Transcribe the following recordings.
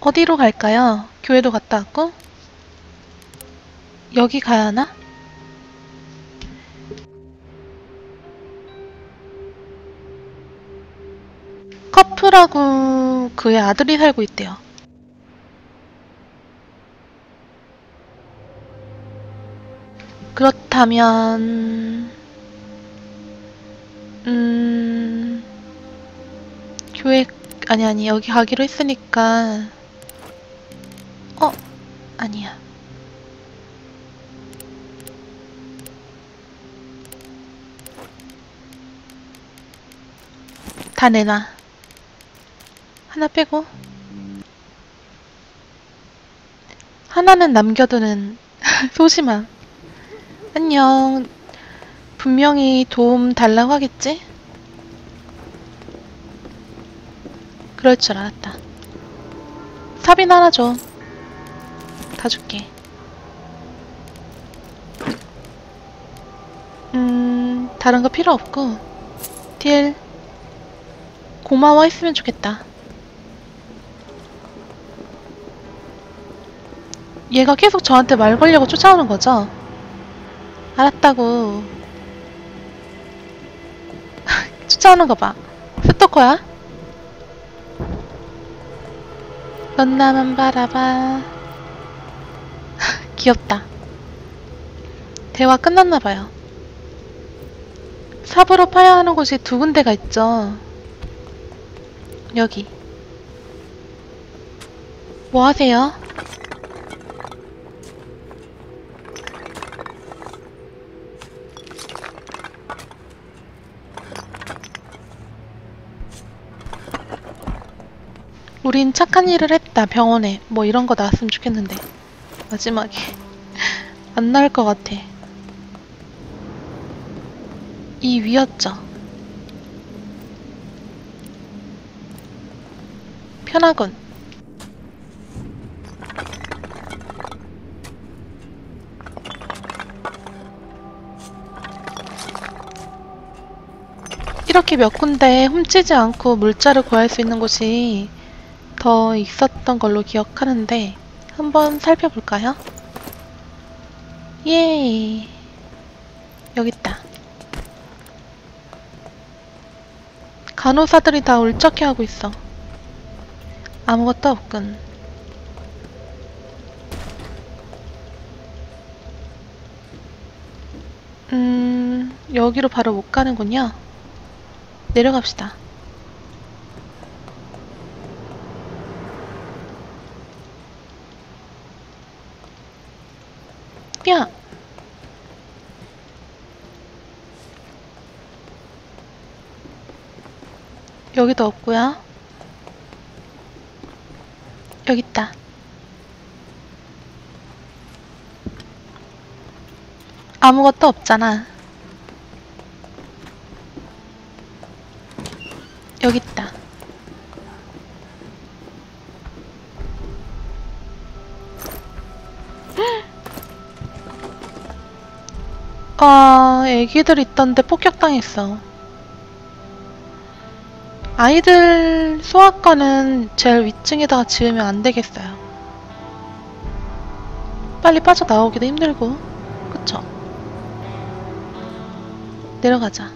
어디로 갈까요? 교회도 갔다 왔고? 여기 가야 하나? 커플하고 그의 아들이 살고 있대요. 그렇다면, 음, 교회, 아니, 아니, 여기 가기로 했으니까, 어, 아니야. 다 내놔. 하나 빼고. 하나는 남겨두는 소심함. 안녕. 분명히 도움 달라고 하겠지? 그럴 줄 알았다. 삽인 하나 줘. 다 줄게. 음, 다른 거 필요 없고. 딜. 고마워 했으면 좋겠다. 얘가 계속 저한테 말 걸려고 쫓아오는 거죠? 알았다고. 쫓아오는 거 봐. 스토커야? 넌 나만 바라봐. 귀엽다. 대화 끝났나봐요. 삽으로 파야 하는 곳이 두 군데가 있죠. 여기. 뭐 하세요? 우린 착한 일을 했다, 병원에. 뭐 이런 거 나왔으면 좋겠는데. 마지막에. 안 나올 것 같아. 이 위였죠. 편하군. 이렇게 몇 군데 훔치지 않고 물자를 구할 수 있는 곳이 더 있었던 걸로 기억하는데 한번 살펴볼까요? 예 여기 있다. 간호사들이 다 울적해 하고 있어. 아무것도 없군. 음, 여기로 바로 못 가는군요. 내려갑시다. 야! 여기도 없고요. 여기 있다. 아무것도 없잖아. 여기 있다. 아, 애기들 있던데 폭격당했어. 아이들 소아과는 제일 위층에다가 지으면 안 되겠어요. 빨리 빠져나오기도 힘들고, 그쵸? 내려가자.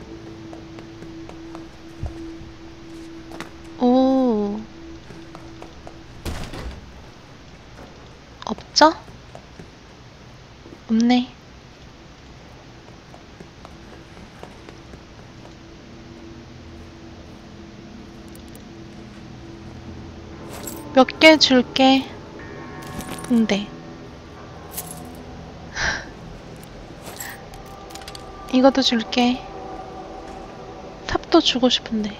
몇개 줄게. 붕대. 이것도 줄게. 삽도 주고 싶은데.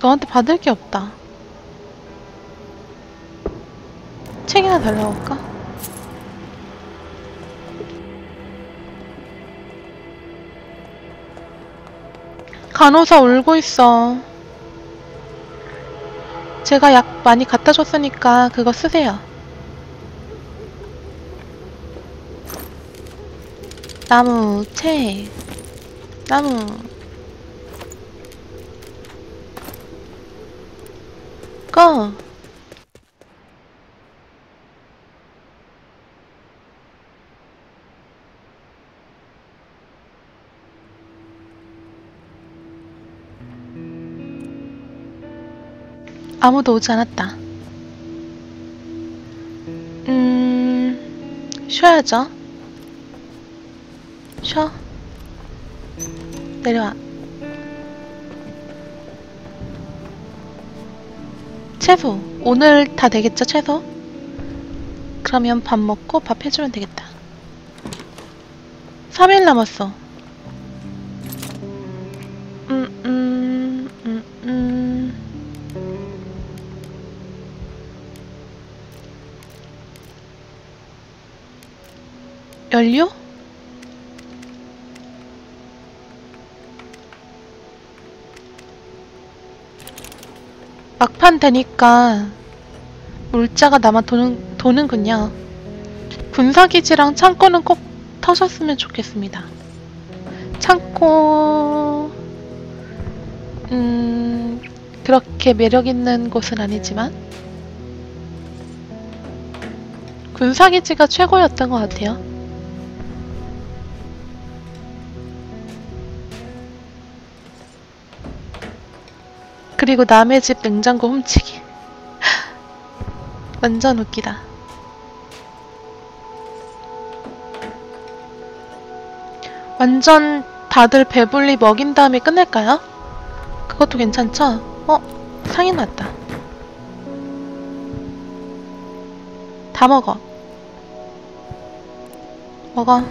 너한테 받을 게 없다. 책이나 달라고 할까? 간호사 울고 있어. 제가 약 많이 갖다 줬으니까 그거 쓰세요. 나무, 책, 나무. 걸 아무도 오지 않았다. 음, 쉬어야죠. 쉬어. 내려와. 채소. 오늘 다 되겠죠, 채소? 그러면 밥 먹고 밥 해주면 되겠다. 3일 남았어. 연료? 막판 되니까 물자가 남아 도는, 도는군요. 군사기지랑 창고는 꼭 터셨으면 좋겠습니다. 창고, 음, 그렇게 매력있는 곳은 아니지만, 군사기지가 최고였던 것 같아요. 그리고 남의 집 냉장고 훔치기. 완전 웃기다. 완전 다들 배불리 먹인 다음에 끝낼까요? 그것도 괜찮죠? 어? 상이 났다. 다 먹어. 먹어.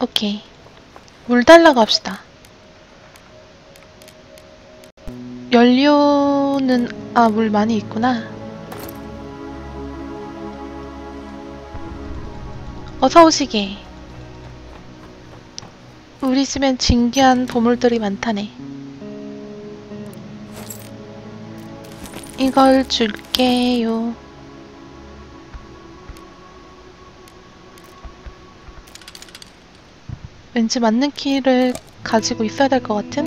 오케이. 물 달라고 합시다. 연료는, 아, 물 많이 있구나. 어서 오시게. 우리 집엔 진귀한 보물들이 많다네. 이걸 줄게요. 왠지 맞는 키를 가지고 있어야 될 것 같은?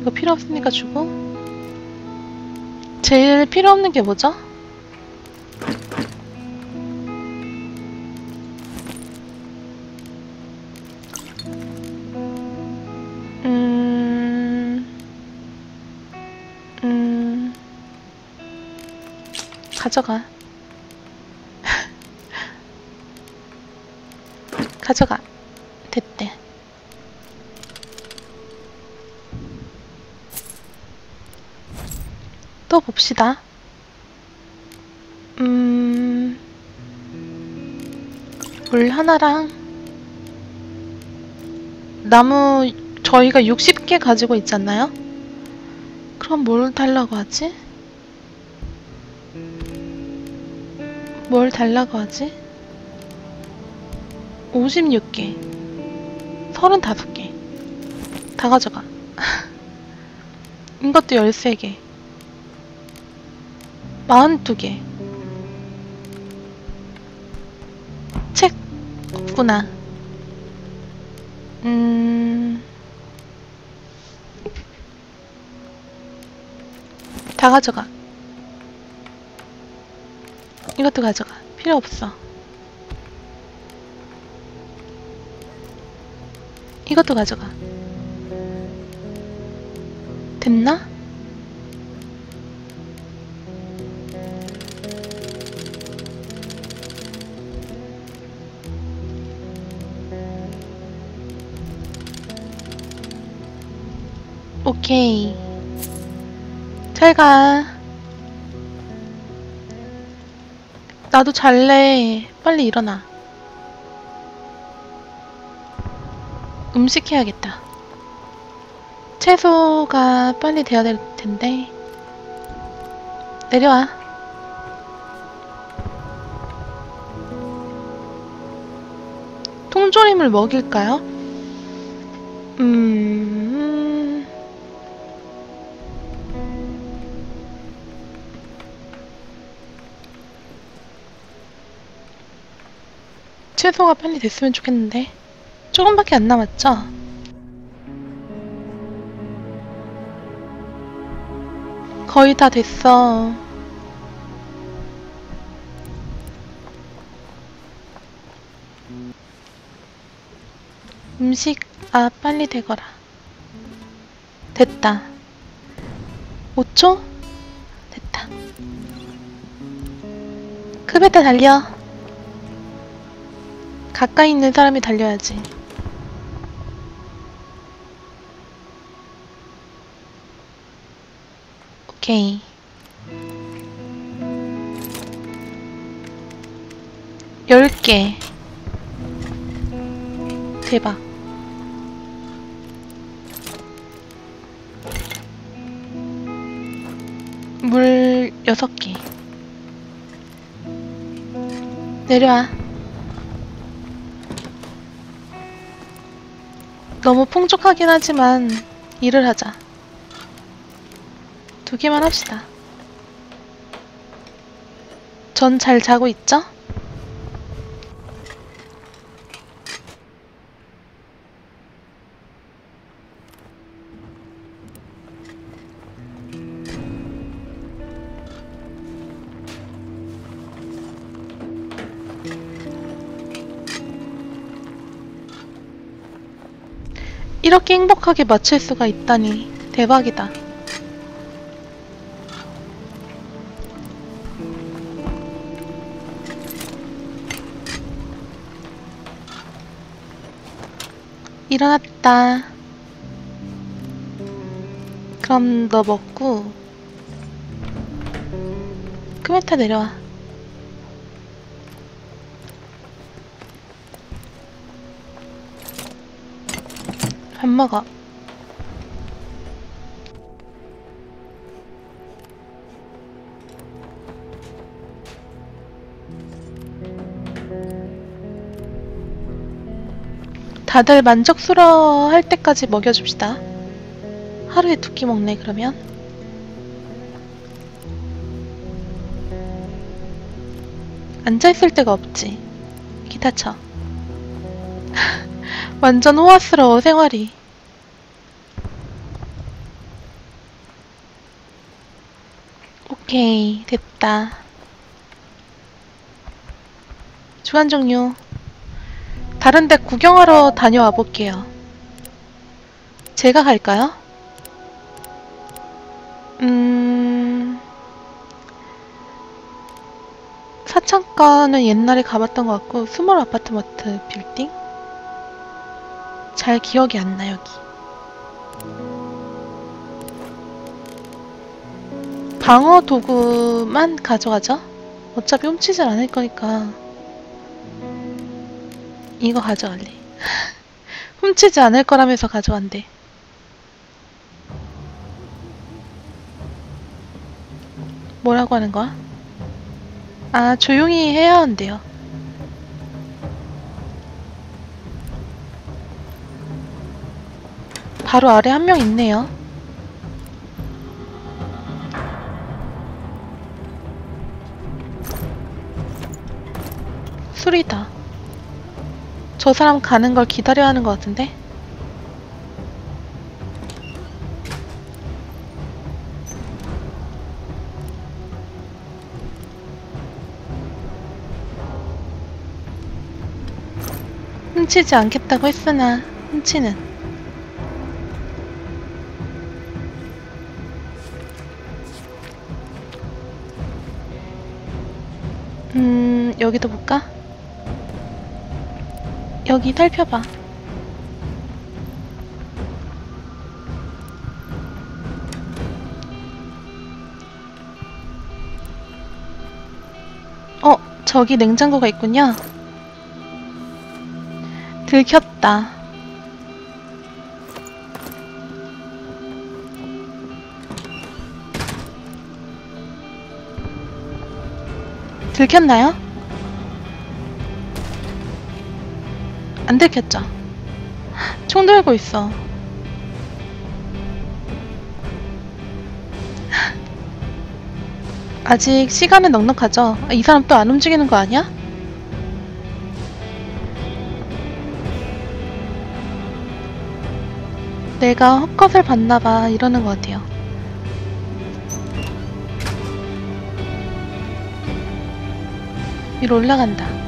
이거 필요 없으니까 주고 제일 필요 없는 게 뭐죠? 음... 음... 가져가 가져가. 됐대. 또 봅시다. 음, 물 하나랑 나무 저희가 60개 가지고 있잖아요? 그럼 뭘 달라고 하지? 뭘 달라고 하지? 56개. 35개. 다 가져가. 이것도 13개. 42개. 책 없구나. 음... 다 가져가. 이것도 가져가. 필요 없어 이것도 가져가. 됐나? 오케이. 잘 가. 나도 잘래. 빨리 일어나. 음식 해야겠다. 채소가 빨리 돼야 될 텐데. 내려와. 통조림을 먹일까요? 음... 채소가 빨리 됐으면 좋겠는데. 조금밖에 안 남았죠? 거의 다 됐어. 음식, 아, 빨리 되거라. 됐다. 5초? 됐다. 급에다 달려. 가까이 있는 사람이 달려야지. 오케이. 열 개. 대박. 물 여섯 개. 내려와. 너무 풍족하긴 하지만 일을 하자. 두 개만 합시다. 전 잘 자고 있죠? 이렇게 행복하게 맞출 수가 있다니 대박이다. 일어났다. 그럼 너 먹고 크메타 내려와. 밥 먹어. 다들 만족스러워 할 때까지 먹여줍시다. 하루에 두 끼 먹네, 그러면. 앉아있을 데가 없지. 기타 쳐. 완전 호화스러워, 생활이. 오케이, 됐다. 주간 종료. 다른 데 구경하러 다녀와 볼게요. 제가 갈까요? 음... 사창가는 옛날에 가봤던 것 같고 스몰 아파트마트 빌딩? 잘 기억이 안 나 여기 방어 도구만 가져가죠 어차피 훔치질 않을 거니까 이거 가져갈래 훔치지 않을 거라면서 가져간대 뭐라고 하는 거야? 아 조용히 해야 한대요 바로 아래 한 명 있네요. 술이다. 저 사람 가는 걸 기다려야 하는 것 같은데? 훔치지 않겠다고 했으나 훔치는 여기 살펴봐. 어, 저기 냉장고가 있군요. 들켰다. 들켰나요? 안 들켰죠? 총 들고 있어. 아직 시간은 넉넉하죠? 아, 이 사람 또 안 움직이는 거 아니야? 내가 헛것을 봤나봐 이러는 것 같아요. 위로 올라간다.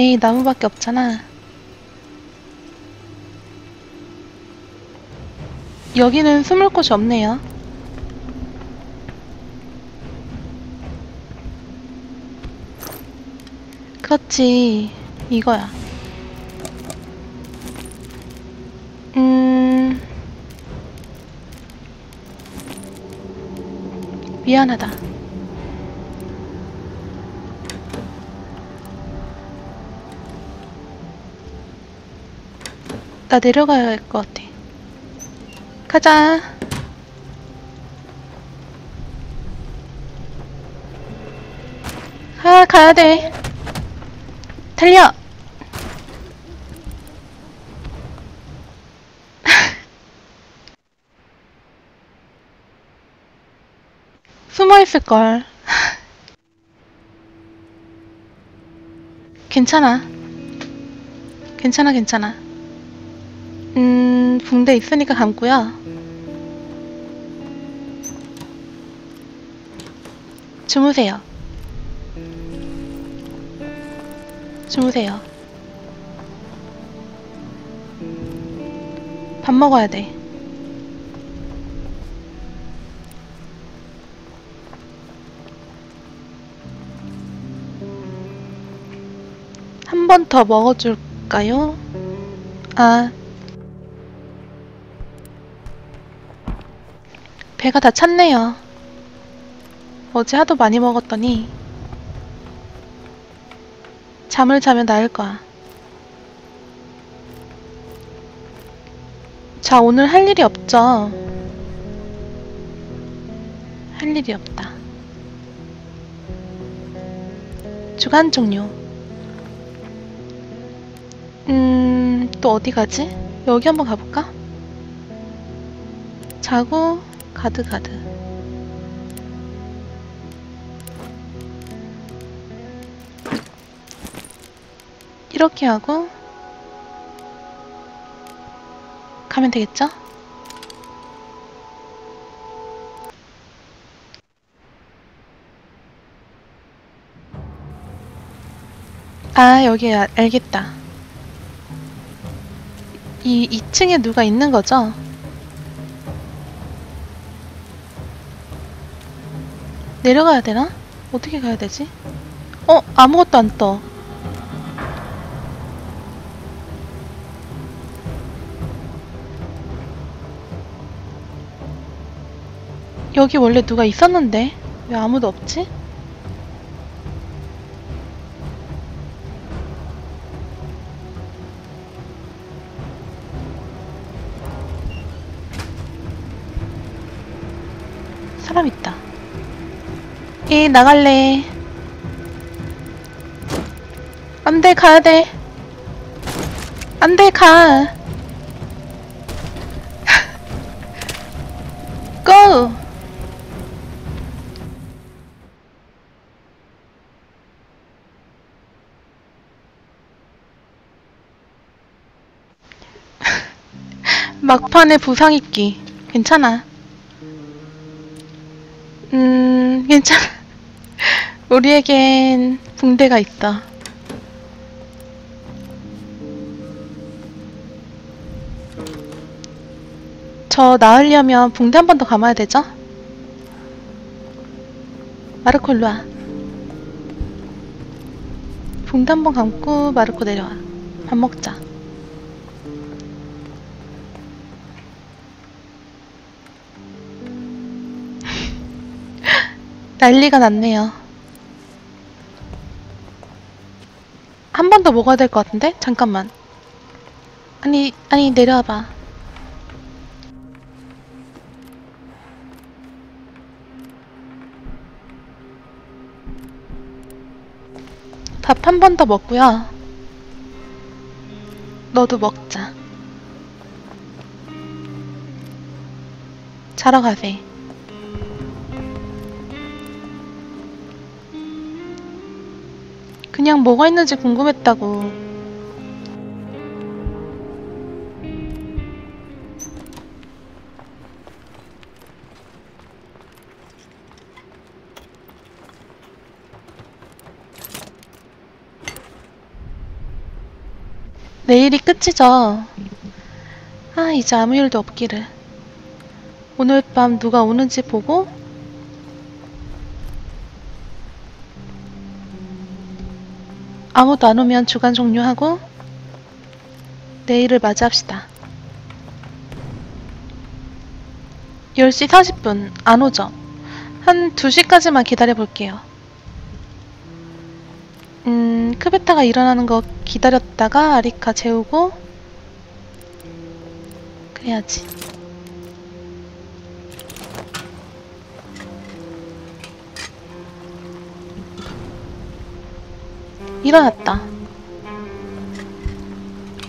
에이, 나무밖에 없잖아. 여기는 숨을 곳이 없네요. 그렇지. 이거야. 음. 미안하다. 나 내려가야 할 것 같아. 가자. 아, 가야 돼. 달려! 숨어있을걸. 괜찮아. 괜찮아, 괜찮아. 음, 붕대 있으니까 감고요. 주무세요. 주무세요. 밥 먹어야 돼. 한 번 더 먹어줄까요? 아. 배가 다 찼네요. 어제 하도 많이 먹었더니 잠을 자면 나을 거야. 자, 오늘 할 일이 없죠? 할 일이 없다. 주간 종료. 음, 또 어디 가지? 여기 한번 가볼까? 자고, 가드, 가드. 이렇게 하고 가면 되겠죠? 아, 여기 아- 알겠다. 이 2층에 누가 있는 거죠? 내려가야 되나? 어떻게 가야 되지? 어, 아무것도 안 떠. 여기 원래 누가 있었는데 왜 아무도 없지? 에 나갈래. 안돼 가야 돼. 안돼 가. 고! 막판에 부상 입기. 괜찮아. 음, 괜찮아. 우리에겐 붕대가 있어. 저 나으려면 붕대 한 번 더 감아야 되죠? 마르코 일로 와. 붕대 한 번 감고 마르코 내려와. 밥 먹자. 난리가 났네요. 한 번 더 먹어야 될 것 같은데? 잠깐만. 아니, 아니, 내려와봐. 밥 한 번 더 먹고요. 너도 먹자. 자러 가세. 그냥 뭐가 있는지 궁금했다고. 내일이 끝이죠. 아, 이제 아무 일도 없기를. 오늘 밤 누가 오는지 보고 아무도 안 오면 주간 종료하고 내일을 맞이합시다. 10시 40분 안 오죠? 한 2시까지만 기다려 볼게요. 음, 크베타가 일어나는 거 기다렸다가 아리카 재우고 그래야지. 일어났다.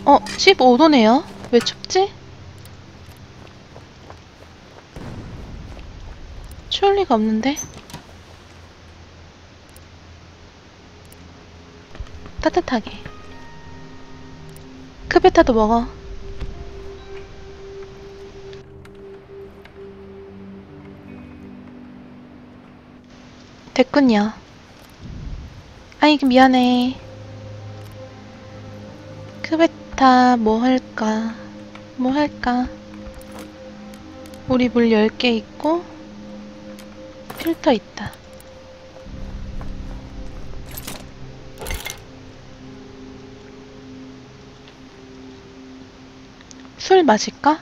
어, 15도네요. 왜 춥지? 추울 리가 없는데. 따뜻하게. 크베타도 먹어. 됐군요. 아이고 미안해. 크베타 뭐 할까? 뭐 할까? 우리 물 10개 있고 필터 있다. 술 마실까?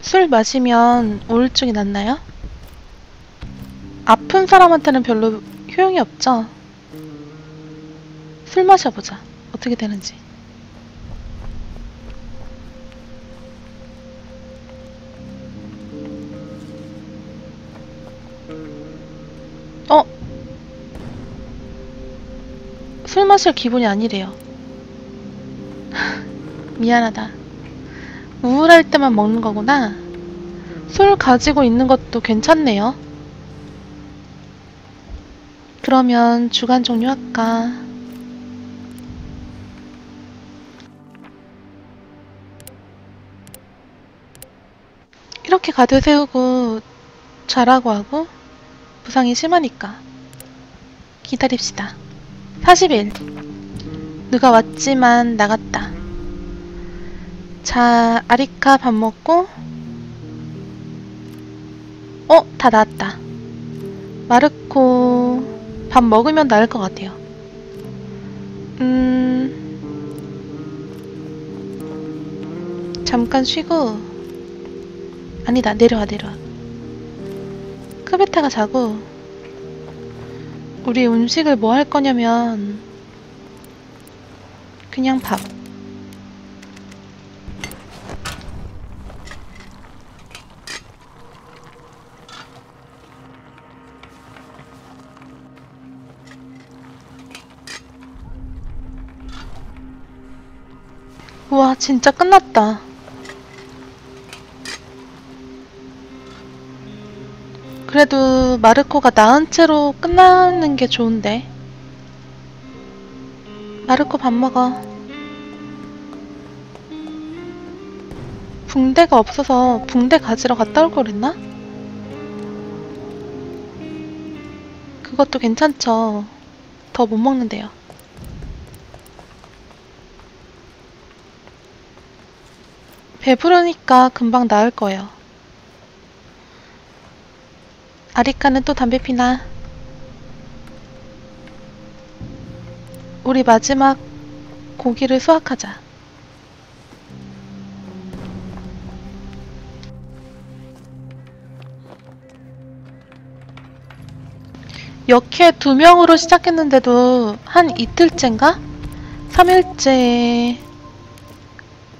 술 마시면 우울증이 낫나요? 아픈 사람한테는 별로 효용이 없죠? 술 마셔보자. 어떻게 되는지. 어? 술 마실 기분이 아니래요. 미안하다. 우울할 때만 먹는 거구나. 술 가지고 있는 것도 괜찮네요. 그러면 주간 종료할까? 이렇게 가드 세우고 자라고 하고 부상이 심하니까 기다립시다. 40일 누가 왔지만 나갔다. 자, 아리카 밥 먹고 어? 다 나왔다. 마르코 밥 먹으면 나을 것 같아요. 음... 잠깐 쉬고 아니다 내려와 내려와. 크베타가 자고 우리 음식을 뭐 할 거냐면 그냥 밥. 우와 진짜 끝났다 그래도 마르코가 나은 채로 끝나는 게 좋은데. 마르코 밥 먹어. 붕대가 없어서 붕대 가지러 갔다 올걸 그랬나? 그것도 괜찮죠. 더 못 먹는데요. 배부르니까 금방 나을 거예요. 아리카는 또 담배 피나? 우리 마지막 고기를 수확하자. 역해 두 명으로 시작했는데도 한 이틀째인가? 3일째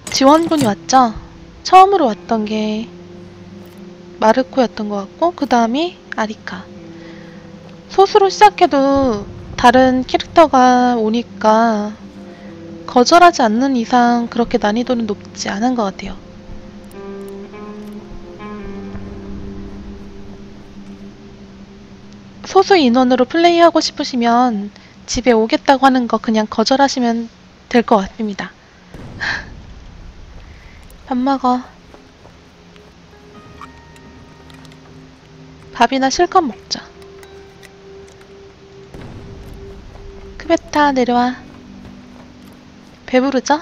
지원군이 왔죠? 처음으로 왔던 게 마르코였던 것 같고 그 다음이 아리카 소수로 시작해도 다른 캐릭터가 오니까 거절하지 않는 이상 그렇게 난이도는 높지 않은 것 같아요. 소수 인원으로 플레이하고 싶으시면 집에 오겠다고 하는 거 그냥 거절하시면 될 것 같습니다. 밥 먹어. 밥이나 실컷 먹자. 크베타 내려와. 배부르죠?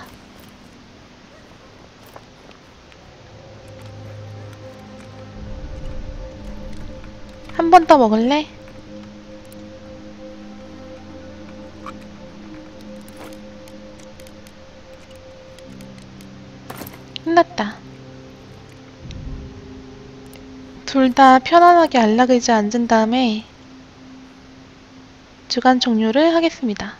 한 번 더 먹을래? 끝났다. 둘 다 편안하게 안락의자 앉은 다음에 주간 종료를 하겠습니다.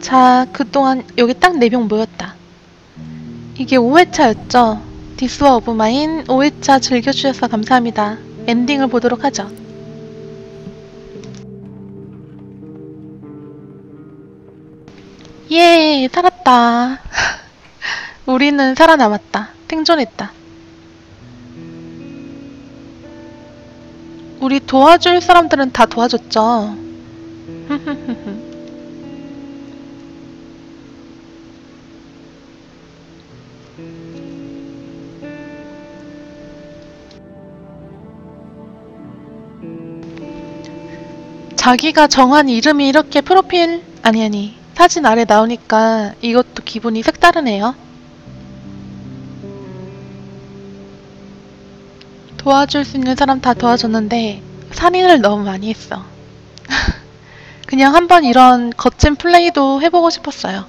자, 그동안 여기 딱 4명 모였다. 이게 5회차였죠? 디스와 오브 마인 5회차 즐겨주셔서 감사합니다. 엔딩을 보도록 하죠. 예, 살았다. 우리는 살아남았다. 생존했다. 우리 도와줄 사람들은 다 도와줬죠. 자기가 정한 이름이 이렇게 프로필 아니 아니 사진 아래 나오니까 이것도 기분이 색다르네요. 도와줄 수 있는 사람 다 도와줬는데 살인을 너무 많이 했어. 그냥 한번 이런 거친 플레이도 해보고 싶었어요.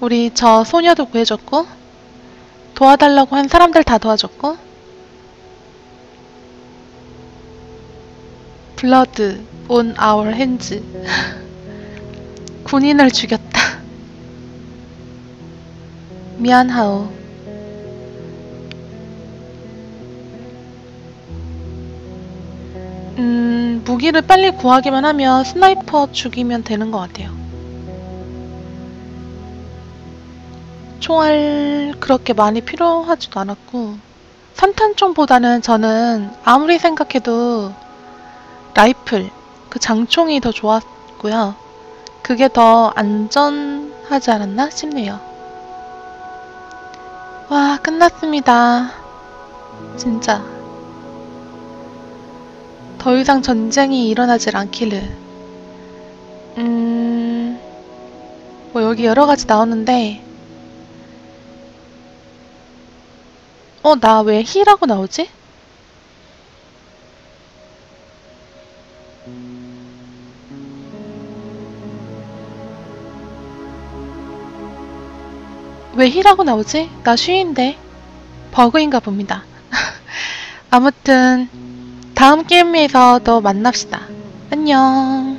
우리 저 소녀도 구해줬고 도와달라고 한 사람들 다 도와줬고 블러드 on our hands 군인을 죽였다. 미안하오. 음, 무기를 빨리 구하기만 하면 스나이퍼 죽이면 되는 것 같아요. 총알 그렇게 많이 필요하지도 않았고 산탄총보다는 저는 아무리 생각해도 라이플, 그 장총이 더 좋았고요. 그게 더 안전하지 않았나 싶네요. 와, 끝났습니다. 진짜. 더 이상 전쟁이 일어나질 않기를. 음, 뭐 여기 여러 가지 나오는데, 어, 나 왜 히라고 나오지? 왜 히라고 나오지? 나 쉬인데. 버그인가 봅니다. 아무튼 다음 게임에서 또 만납시다. 안녕.